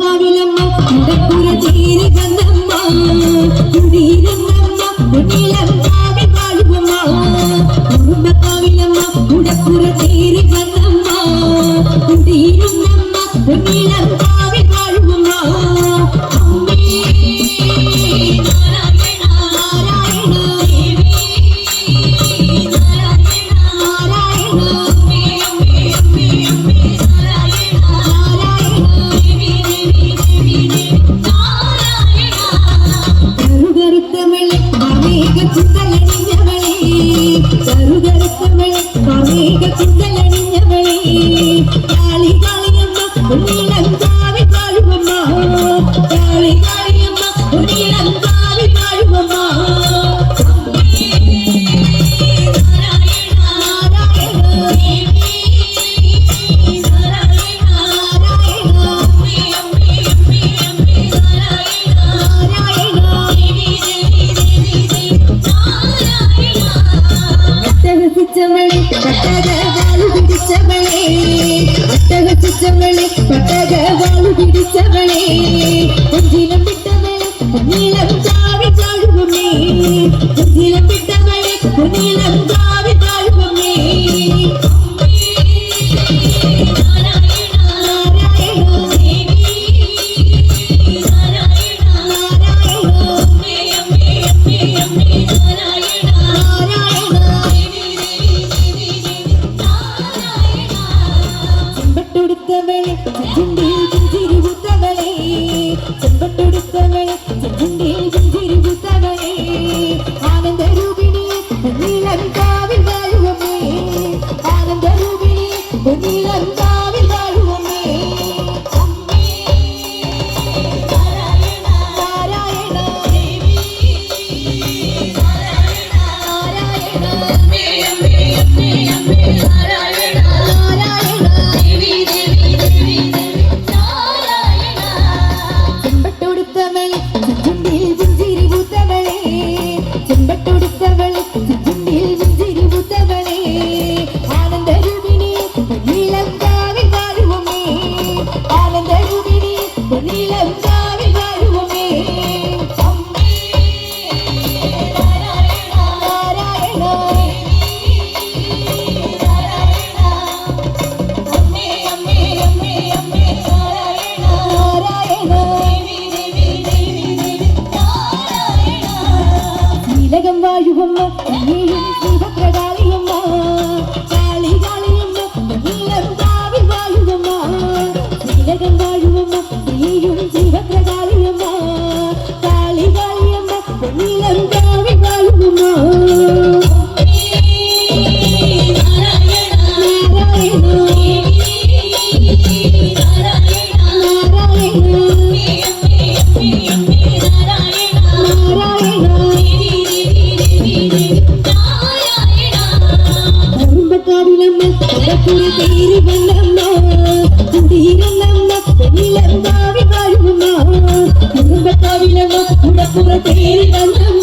പാവിലമ്മ കുടപ്പുര തീരെ കന്നമ്മ കുടീരമ്മ കുട്ടിലമ്മ கவிக சிந்தலை சிச்சமளே பட்டக வாழு பிடிச்சவளே. பட்டக சிச்சமளே பட்டக வாழு பிடிச்சவளே. கொஞ்சிலம் விட்டவளே நீளம் சாவி சாடுவமே கொஞ்சிலம் விட்டவளே நீளம் சாவி Jamais les തിലകം വായുവമ്മ നീയും ശ്രീഭദ്രകാളിയമ്മ കാളി കാളിയമ്മ നീലം കാവിൽ വായുവമ്മ തിലകം വായു കാവിലമ്മ കുടക്കുറി തേരി വല്ലമ്മ കുടിയിലമ്മ പെണ്ണിലമ്മാവി വാഴുമ്മ കുടുംബക്കാവിലമ്മ കുടക്കുറ തേരി വല്ലമ്മ